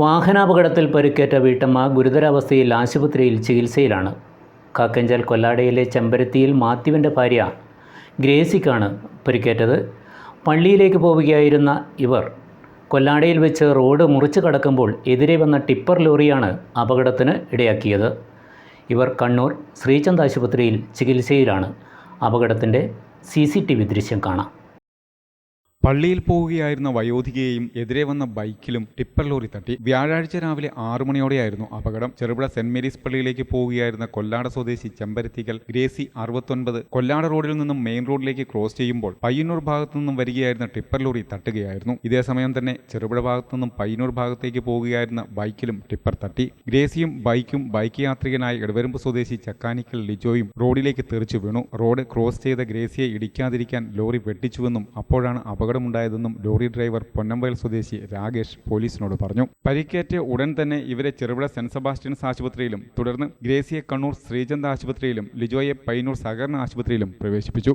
വാഹനാപകടത്തിൽ പരിക്കേറ്റ വീട്ടമ്മ ഗുരുതരാവസ്ഥയിൽ ആശുപത്രിയിൽ ചികിത്സയിലാണ്. കാക്കഞ്ചൽ കൊല്ലാടയിലെ ചെമ്പരത്തിയിൽ മാത്യുവിന്റെ ഭാര്യ ഗ്രേസിക്കാണ് പരിക്കേറ്റത്. പള്ളിയിലേക്ക് പോവുകയായിരുന്ന ഇവർ കൊല്ലാടയിൽ വെച്ച് റോഡ് മുറിച്ച് കടക്കുമ്പോൾ എതിരെ വന്ന ടിപ്പർ ലോറിയാണ് അപകടത്തിന് ഇടയാക്കിയത്. ഇവർ കണ്ണൂർ ശ്രീചന്ദ് ആശുപത്രിയിൽ ചികിത്സയിലാണ്. അപകടത്തിന്റെ സി ദൃശ്യം കാണാം. പള്ളിയിൽ പോവുകയായിരുന്ന വയോധികയെയും എതിരെ വന്ന ബൈക്കിലും ടിപ്പർ ലോറി തട്ടി. വ്യാഴാഴ്ച രാവിലെ ആറു മണിയോടെയായിരുന്നു അപകടം. ചെറുപുഴ സെന്റ് മേരീസ് പള്ളിയിലേക്ക് പോവുകയായിരുന്ന കൊല്ലാട സ്വദേശി ചെമ്പരത്തിക്കൽ ഗ്രേസി അറുപത്തൊൻപത് കൊല്ലാട റോഡിൽ നിന്നും മെയിൻ റോഡിലേക്ക് ക്രോസ് ചെയ്യുമ്പോൾ പയ്യന്നൂർ ഭാഗത്തു നിന്നും വരികയായിരുന്ന ടിപ്പർ ലോറി തട്ടുകയായിരുന്നു. ഇതേസമയം തന്നെ ചെറുപുഴ ഭാഗത്തു നിന്നും പയ്യന്നൂർ ഭാഗത്തേക്ക് പോവുകയായിരുന്ന ബൈക്കിലും ടിപ്പർ തട്ടി. ഗ്രേസിയും ബൈക്കും ബൈക്ക് യാത്രികനായ ഇടവരുമ്പ് സ്വദേശി ചക്കാനിക്കൽ ലിജോയും റോഡിലേക്ക് തെറിച്ചു വീണു. റോഡ് ക്രോസ് ചെയ്ത ഗ്രേസിയെ ഇടിക്കാതിരിക്കാൻ ലോറി വെട്ടിച്ചുവെന്നും അപ്പോഴാണ് അപകടമുണ്ടായതെന്നും ലോറി ഡ്രൈവർ പൊന്നമ്പയൽ സ്വദേശി രാകേഷ് പോലീസിനോട് പറഞ്ഞു. പരിക്കേറ്റ് ഉടൻ തന്നെ ഇവരെ ചെറുപുഴ സെന്റ് സെബാസ്റ്റ്യൻസ് ആശുപത്രിയിലും തുടർന്ന് ഗ്രേസിയെ കണ്ണൂർ ശ്രീചന്ദ് ആശുപത്രിയിലും ലിജോയെ പൈനൂർ സഹകരണ ആശുപത്രിയിലും പ്രവേശിപ്പിച്ചു.